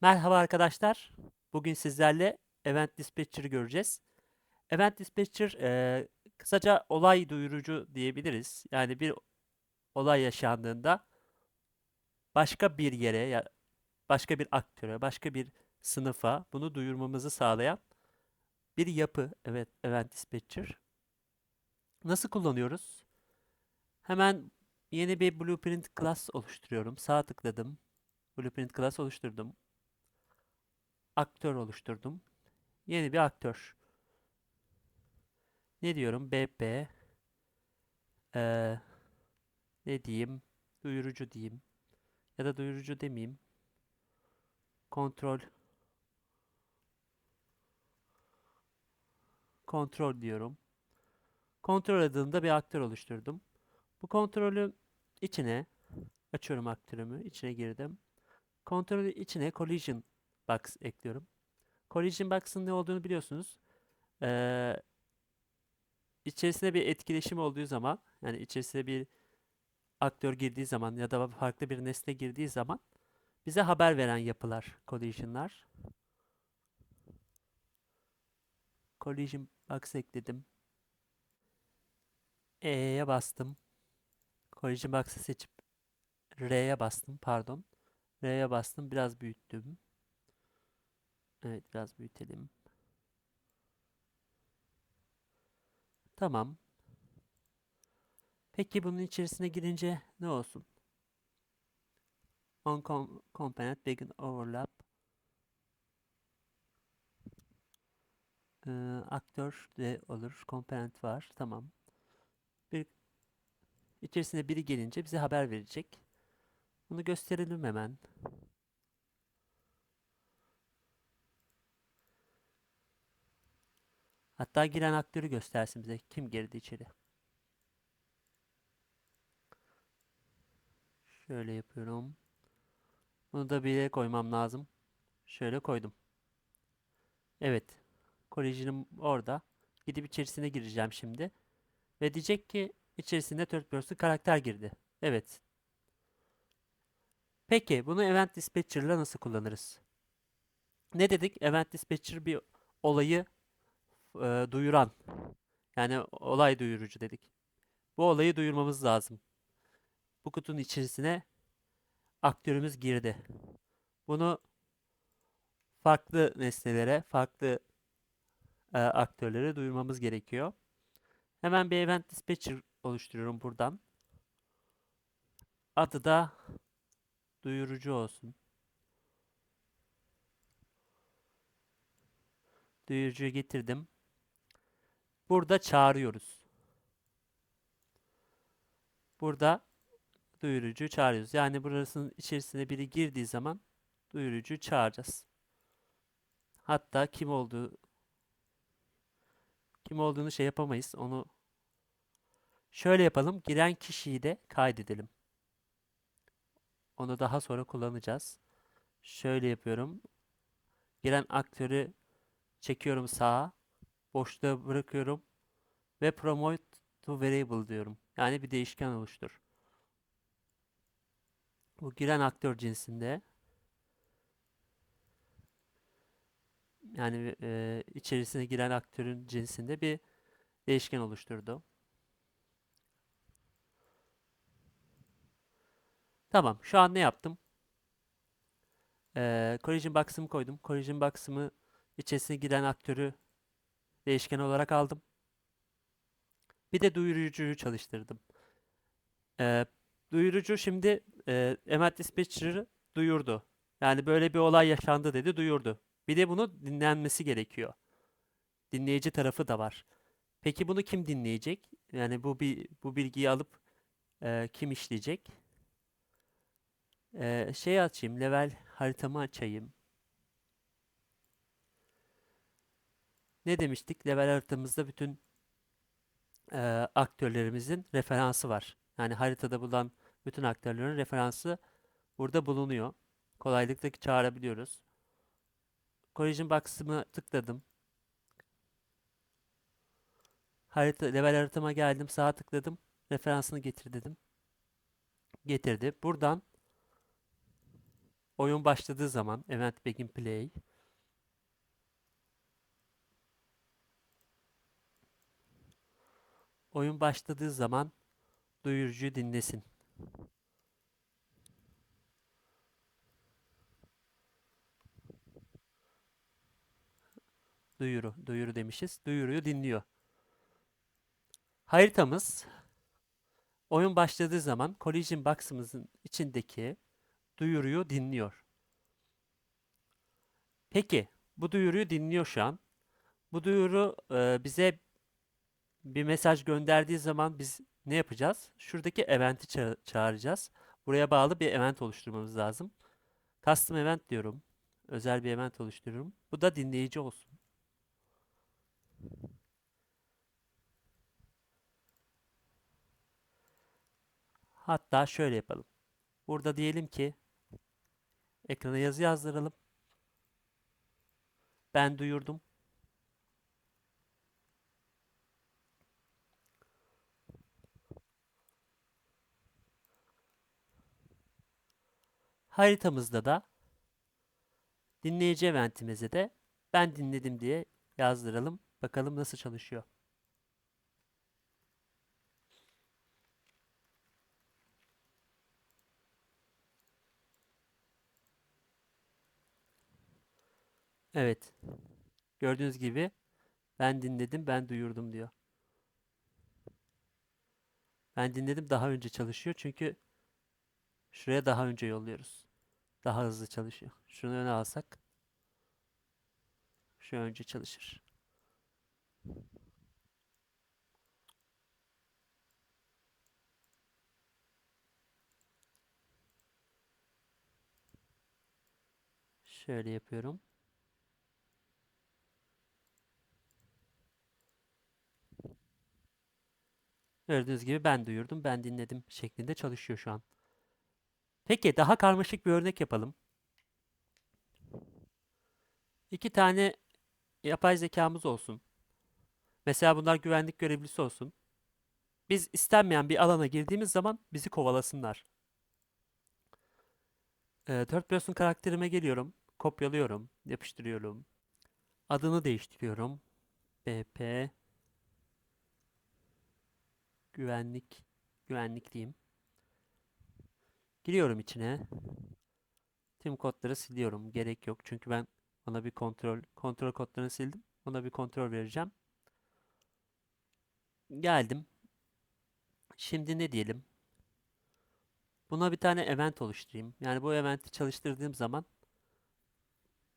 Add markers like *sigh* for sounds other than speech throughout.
Merhaba arkadaşlar. Bugün sizlerle Event Dispatcher'ı göreceğiz. Event Dispatcher eee, kısaca olay duyurucu diyebiliriz. Yani bir olay yaşandığında başka bir yere, başka bir aktöre, başka bir sınıfa bunu duyurmamızı sağlayan bir yapı. Evet, Event Dispatcher. Nasıl kullanıyoruz? Hemen yeni bir Blueprint class oluşturuyorum. Sağ tıkladım. Blueprint class oluşturdum. Aktör oluşturdum. Yeni bir aktör. Ne diyorum? BP. Ee, ne diyeyim? Duyurucu diyeyim. Ya da duyurucu demeyeyim. Kontrol. Kontrol diyorum. Kontrol adında bir aktör oluşturdum. Bu kontrolü içine açıyorum aktörümü. içine girdim. Kontrolü içine collision box ekliyorum. Collision box'ın ne olduğunu biliyorsunuz. Ee, içerisine bir etkileşim olduğu zaman, yani içerisine bir aktör girdiği zaman ya da farklı bir nesne girdiği zaman bize haber veren yapılar, collision'lar. Collision box ekledim. E'ye bastım. Collision box'ı seçip R'ye bastım, pardon. R'ye bastım, biraz büyüttüm. Evet, biraz büyütelim. Tamam. Peki bunun içerisine girince ne olsun? On com component begin overlap. Ee, aktör de olur. Component var. Tamam. Bir içerisine biri gelince bize haber verecek. Bunu gösterelim hemen. Hatta giren aktörü göstersin bize. Kim girdi içeri? Şöyle yapıyorum. Bunu da bir yere koymam lazım. Şöyle koydum. Evet. Collision'ım orada. Gidip içerisine gireceğim şimdi. Ve diyecek ki içerisinde third person karakter girdi. Evet. Peki bunu Event Dispatcher'la nasıl kullanırız? Ne dedik? Event Dispatcher bir olayı e, duyuran. Yani olay duyurucu dedik. Bu olayı duyurmamız lazım. Bu kutunun içerisine aktörümüz girdi. Bunu farklı nesnelere, farklı e, aktörlere duyurmamız gerekiyor. Hemen bir event dispatcher oluşturuyorum buradan. Adı da duyurucu olsun. Duyurucuyu getirdim. Burada çağırıyoruz. Burada duyurucuyu çağırıyoruz. Yani burasının içerisine biri girdiği zaman duyurucuyu çağıracağız. Hatta kim olduğu kim olduğunu şey yapamayız. Onu şöyle yapalım. Giren kişiyi de kaydedelim. Onu daha sonra kullanacağız. Şöyle yapıyorum. Giren aktörü çekiyorum sağa. Boşluğa bırakıyorum. Ve promote to variable diyorum. Yani bir değişken oluştur. Bu giren aktör cinsinde. Yani e, içerisine giren aktörün cinsinde bir değişken oluşturdu. Tamam. Şu an ne yaptım? Ee, collision box'ımı koydum. Collision box'ımı içerisine giren aktörü değişken olarak aldım. Bir de duyurucuyu çalıştırdım. Ee, duyurucu şimdi e, Emmet Dispatcher'ı duyurdu. Yani böyle bir olay yaşandı dedi, duyurdu. Bir de bunu dinlenmesi gerekiyor. Dinleyici tarafı da var. Peki bunu kim dinleyecek? Yani bu bir bu bilgiyi alıp e, kim işleyecek? E, şey açayım, level haritamı açayım. Ne demiştik? Level haritamızda bütün e, aktörlerimizin referansı var. Yani haritada bulunan bütün aktörlerin referansı burada bulunuyor. Kolaylıkla çağırabiliyoruz. Collision Box'ımı tıkladım. Harita, level haritama geldim. Sağa tıkladım. Referansını getir dedim. Getirdi. Buradan oyun başladığı zaman event begin play oyun başladığı zaman duyurucu dinlesin. Duyuru, duyuru demişiz. Duyuruyu dinliyor. Haritamız oyun başladığı zaman collision box'ımızın içindeki duyuruyu dinliyor. Peki, bu duyuruyu dinliyor şu an. Bu duyuru e, bize bir mesaj gönderdiği zaman biz ne yapacağız? Şuradaki event'i ça- çağıracağız. Buraya bağlı bir event oluşturmamız lazım. Custom event diyorum. Özel bir event oluşturuyorum. Bu da dinleyici olsun. Hatta şöyle yapalım. Burada diyelim ki ekrana yazı yazdıralım. Ben duyurdum. Haritamızda da dinleyici eventimize de ben dinledim diye yazdıralım. Bakalım nasıl çalışıyor. Evet. Gördüğünüz gibi ben dinledim, ben duyurdum diyor. Ben dinledim daha önce çalışıyor çünkü şuraya daha önce yolluyoruz. Daha hızlı çalışıyor. Şunu öne alsak şu önce çalışır. Şöyle yapıyorum. Gördüğünüz gibi ben duyurdum, ben dinledim şeklinde çalışıyor şu an. Peki daha karmaşık bir örnek yapalım. İki tane yapay zekamız olsun. Mesela bunlar güvenlik görevlisi olsun. Biz istenmeyen bir alana girdiğimiz zaman bizi kovalasınlar. Ee, third person karakterime geliyorum. Kopyalıyorum. Yapıştırıyorum. Adını değiştiriyorum. BP Güvenlik Güvenlik diyeyim. Giriyorum içine. Tüm kodları siliyorum. Gerek yok. Çünkü ben ona bir kontrol kontrol kodlarını sildim. Ona bir kontrol vereceğim. Geldim. Şimdi ne diyelim? Buna bir tane event oluşturayım. Yani bu eventi çalıştırdığım zaman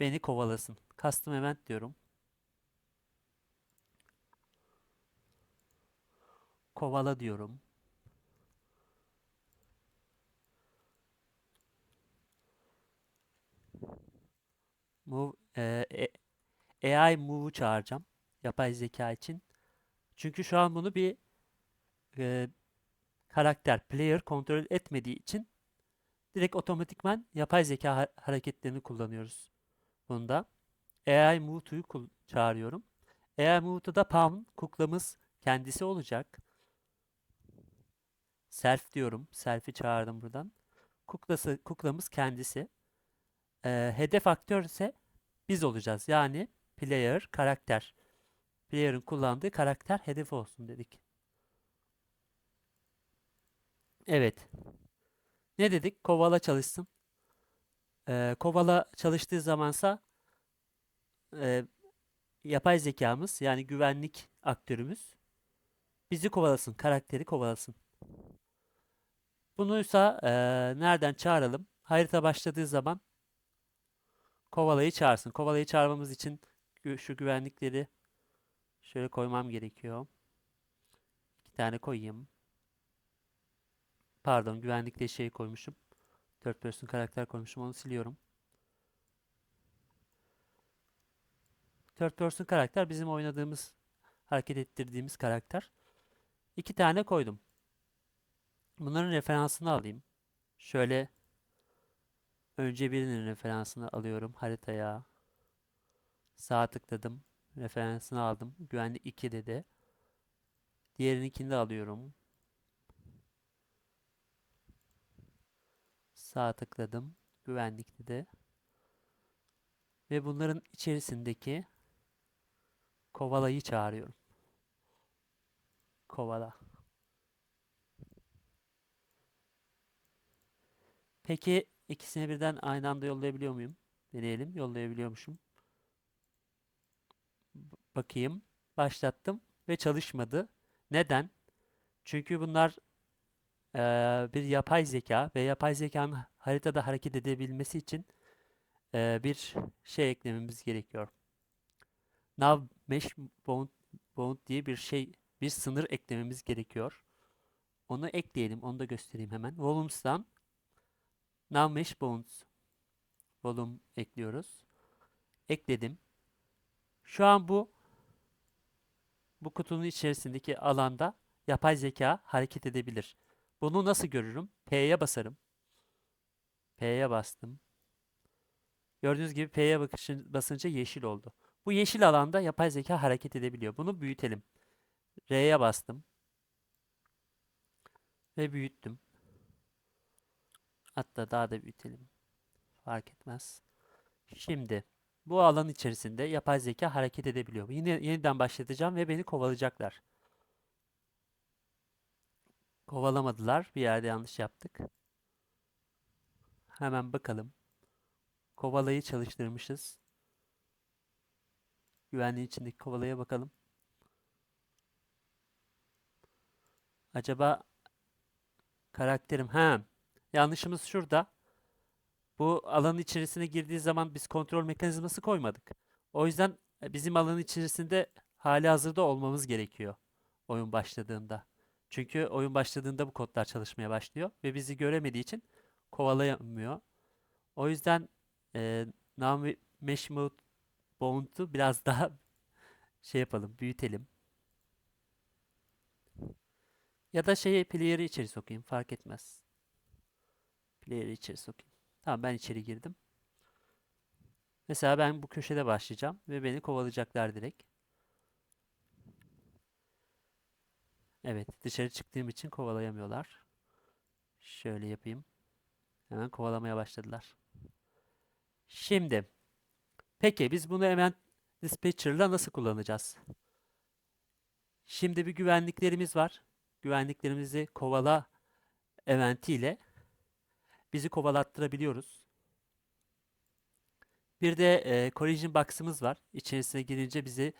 beni kovalasın. Custom event diyorum. Kovala diyorum. Move, e, e- AI Move'u çağıracağım. Yapay zeka için. Çünkü şu an bunu bir e, karakter, player kontrol etmediği için direkt otomatikman yapay zeka ha- hareketlerini kullanıyoruz. Bunda AI Move to'yu çağırıyorum. AI Move to'da Palm kuklamız kendisi olacak. Self diyorum. Self'i çağırdım buradan. Kuklası, kuklamız kendisi. Ee, hedef aktör ise biz olacağız. Yani player, karakter. Player'ın kullandığı karakter hedef olsun dedik. Evet. Ne dedik? Kovala çalışsın. Ee, kovala çalıştığı zamansa e, yapay zekamız yani güvenlik aktörümüz bizi kovalasın, karakteri kovalasın. Bunuysa e, nereden çağıralım? Harita başladığı zaman kovalayı çağırsın. Kovalayı çağırmamız için şu güvenlikleri şöyle koymam gerekiyor. İki tane koyayım. Pardon, güvenlikte şey koymuşum. Third person karakter koymuşum. Onu siliyorum. Third person karakter bizim oynadığımız, hareket ettirdiğimiz karakter. İki tane koydum. Bunların referansını alayım. Şöyle önce birinin referansını alıyorum haritaya. Sağ tıkladım. Referansını aldım. Güvenlik 2 dedi. Diğerininkini de alıyorum. Sağ tıkladım. güvenlikte de. Ve bunların içerisindeki kovalayı çağırıyorum. Kovala. Peki ikisini birden aynı anda yollayabiliyor muyum? Deneyelim. Yollayabiliyormuşum. Bakayım. Başlattım ve çalışmadı. Neden? Çünkü bunlar eee, bir yapay zeka ve yapay zekanın haritada hareket edebilmesi için eee, bir şey eklememiz gerekiyor. Nav Mesh Bound, Bound diye bir şey, bir sınır eklememiz gerekiyor. Onu ekleyelim. Onu da göstereyim hemen. Volumes'tan Now Mesh Bounds volume ekliyoruz. Ekledim. Şu an bu bu kutunun içerisindeki alanda yapay zeka hareket edebilir. Bunu nasıl görürüm? P'ye basarım. P'ye bastım. Gördüğünüz gibi P'ye basınca yeşil oldu. Bu yeşil alanda yapay zeka hareket edebiliyor. Bunu büyütelim. R'ye bastım. Ve büyüttüm. Hatta daha da büyütelim. Fark etmez. Şimdi bu alan içerisinde yapay zeka hareket edebiliyor. Yine yeniden başlatacağım ve beni kovalayacaklar. Kovalamadılar. Bir yerde yanlış yaptık. Hemen bakalım. Kovalayı çalıştırmışız. Güvenliğin içindeki kovalaya bakalım. Acaba karakterim ha yanlışımız şurada. Bu alanın içerisine girdiği zaman biz kontrol mekanizması koymadık. O yüzden e, bizim alanın içerisinde hali hazırda olmamız gerekiyor oyun başladığında. Çünkü oyun başladığında bu kodlar çalışmaya başlıyor ve bizi göremediği için kovalayamıyor. O yüzden e, Now Mesh Mode Bound'u biraz *laughs* daha şey yapalım, büyütelim. Ya da şeyi player'ı içeri sokayım, fark etmez. Player'ı içeri sokayım. Tamam ben içeri girdim. Mesela ben bu köşede başlayacağım ve beni kovalayacaklar direkt. Evet, dışarı çıktığım için kovalayamıyorlar. Şöyle yapayım. Hemen kovalamaya başladılar. Şimdi, peki biz bunu Event Dispatcher'la nasıl kullanacağız? Şimdi bir güvenliklerimiz var. Güvenliklerimizi kovala eventiyle bizi kovalattırabiliyoruz. Bir de e, collision box'ımız var. İçerisine girince bizi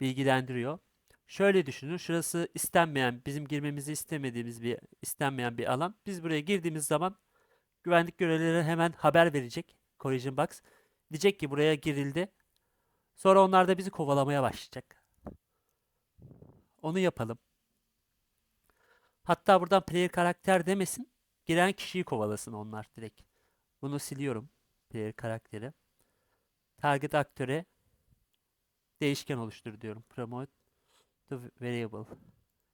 bilgilendiriyor. Şöyle düşünün. Şurası istenmeyen, bizim girmemizi istemediğimiz bir istenmeyen bir alan. Biz buraya girdiğimiz zaman güvenlik görevlileri hemen haber verecek. Collision box. Diyecek ki buraya girildi. Sonra onlar da bizi kovalamaya başlayacak. Onu yapalım. Hatta buradan player karakter demesin. Giren kişiyi kovalasın onlar direkt. Bunu siliyorum. Player karakteri. Target aktöre değişken oluştur diyorum. Promote to variable.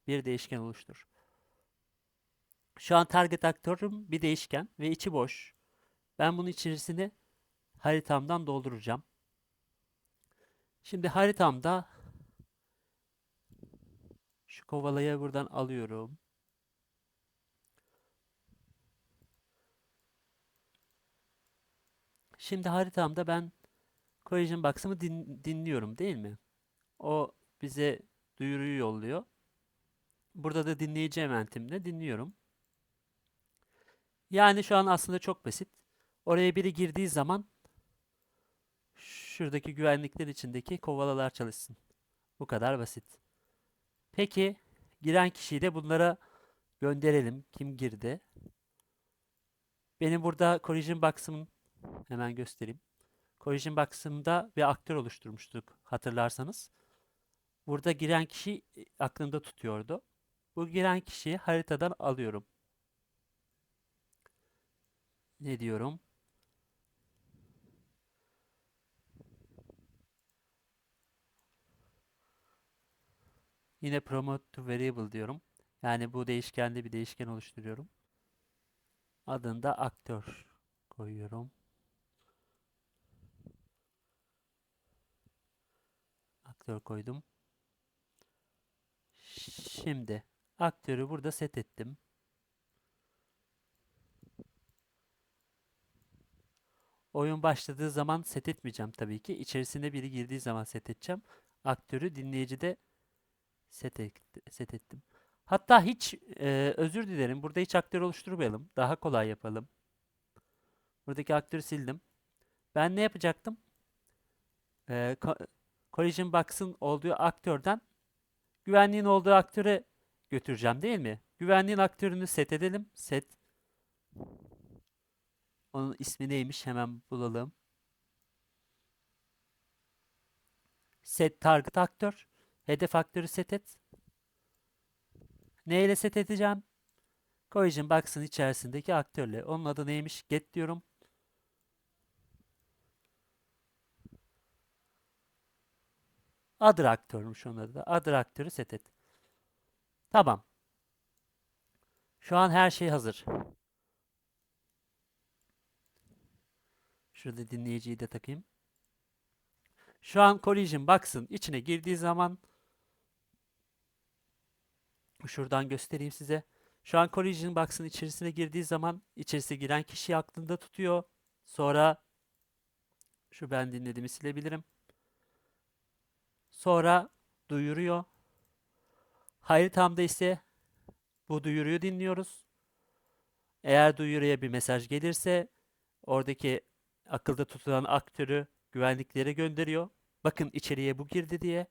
Bir değişken oluştur. Şu an target aktörüm bir değişken ve içi boş. Ben bunun içerisini haritamdan dolduracağım. Şimdi haritamda şu kovalayı buradan alıyorum. Şimdi haritamda ben Collision Box'ımı din- dinliyorum değil mi? O bize duyuruyu yolluyor. Burada da dinleyici eventimle dinliyorum. Yani şu an aslında çok basit. Oraya biri girdiği zaman şuradaki güvenlikler içindeki kovalalar çalışsın. Bu kadar basit. Peki giren kişiyi de bunlara gönderelim. Kim girdi? Benim burada Collision Box'ımın hemen göstereyim. Collision Box'ımda bir aktör oluşturmuştuk hatırlarsanız. Burada giren kişi e, aklımda tutuyordu. Bu giren kişiyi haritadan alıyorum. Ne diyorum? Yine promote to variable diyorum. Yani bu değişkende bir değişken oluşturuyorum. Adında aktör koyuyorum. Aktör koydum. Şimdi aktörü burada set ettim. oyun başladığı zaman set etmeyeceğim tabii ki. İçerisine biri girdiği zaman set edeceğim. Aktörü dinleyicide set, et- set ettim. Hatta hiç e, özür dilerim. Burada hiç aktör oluşturmayalım. Daha kolay yapalım. Buradaki aktörü sildim. Ben ne yapacaktım? E, Collision Box'ın olduğu aktörden güvenliğin olduğu aktöre götüreceğim değil mi? Güvenliğin aktörünü set edelim. Set. Onun ismi neymiş? Hemen bulalım. Set target aktör. Hedef aktörü set et. Neyle set edeceğim? Collision Box'ın içerisindeki aktörle. Onun adı neymiş? Get diyorum. Other aktörmüş onun adı da. Other aktörü set et. Tamam. Şu an her şey hazır. Şurada dinleyiciyi de takayım. Şu an Collision Box'ın içine girdiği zaman şuradan göstereyim size. Şu an Collision Box'ın içerisine girdiği zaman içerisine giren kişiyi aklında tutuyor. Sonra şu ben dinlediğimi silebilirim. Sonra duyuruyor. Haritamda ise bu duyuruyu dinliyoruz. Eğer duyuruya bir mesaj gelirse oradaki akılda tutulan aktörü güvenliklere gönderiyor. Bakın içeriye bu girdi diye.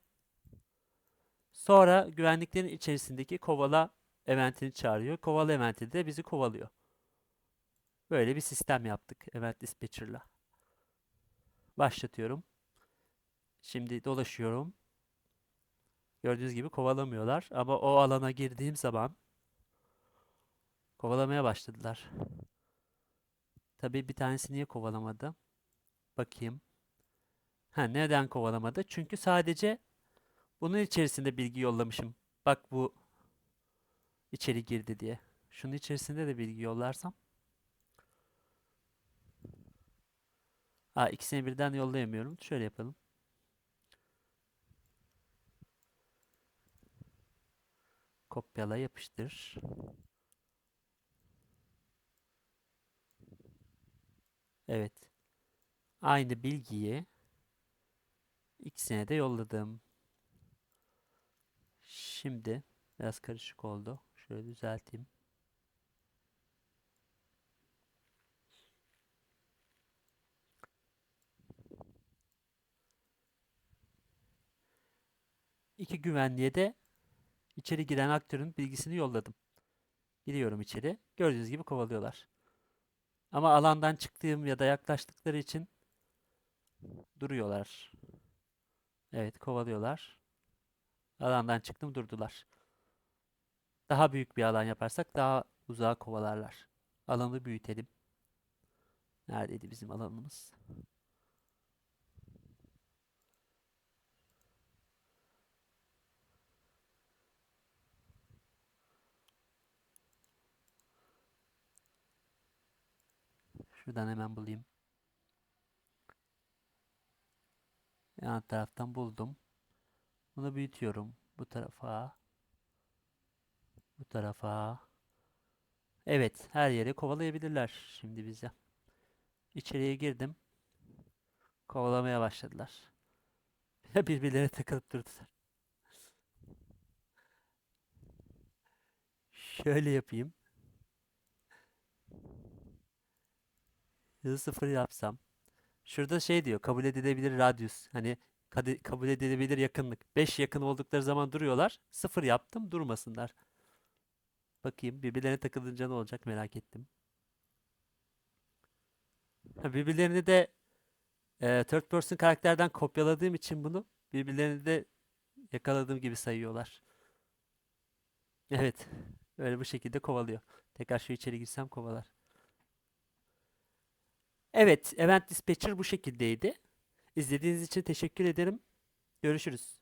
Sonra güvenliklerin içerisindeki kovala eventini çağırıyor. Kovala eventi de bizi kovalıyor. Böyle bir sistem yaptık event dispatcher'la. Başlatıyorum. Şimdi dolaşıyorum. Gördüğünüz gibi kovalamıyorlar ama o alana girdiğim zaman kovalamaya başladılar. Tabii bir tanesi niye kovalamadı? Bakayım. Ha, neden kovalamadı? Çünkü sadece bunun içerisinde bilgi yollamışım. Bak bu içeri girdi diye. Şunun içerisinde de bilgi yollarsam. Ha, ikisini birden yollayamıyorum. Şöyle yapalım. Kopyala yapıştır. Evet. Aynı bilgiyi ikisine de yolladım. Şimdi biraz karışık oldu. Şöyle düzelteyim. İki güvenliğe de içeri giren aktörün bilgisini yolladım. Giriyorum içeri. Gördüğünüz gibi kovalıyorlar. Ama alandan çıktığım ya da yaklaştıkları için duruyorlar. Evet, kovalıyorlar. Alandan çıktım durdular. Daha büyük bir alan yaparsak daha uzağa kovalarlar. Alanı büyütelim. Neredeydi bizim alanımız? Şuradan hemen bulayım. Yan taraftan buldum. Bunu büyütüyorum. Bu tarafa. Bu tarafa. Evet, her yere kovalayabilirler şimdi bize. İçeriye girdim. Kovalamaya başladılar. *laughs* Birbirlerine takılıp durdular. *laughs* Şöyle yapayım. Hızı sıfır yapsam. Şurada şey diyor, kabul edilebilir radyus. Hani kabul edilebilir yakınlık. 5 yakın oldukları zaman duruyorlar. Sıfır yaptım, durmasınlar. Bakayım birbirlerine takılınca ne olacak merak ettim. Birbirlerini de e, third person karakterden kopyaladığım için bunu birbirlerini de yakaladığım gibi sayıyorlar. Evet. Öyle bu şekilde kovalıyor. Tekrar şu içeri girsem kovalar. Evet, Event Dispatcher bu şekildeydi. İzlediğiniz için teşekkür ederim. Görüşürüz.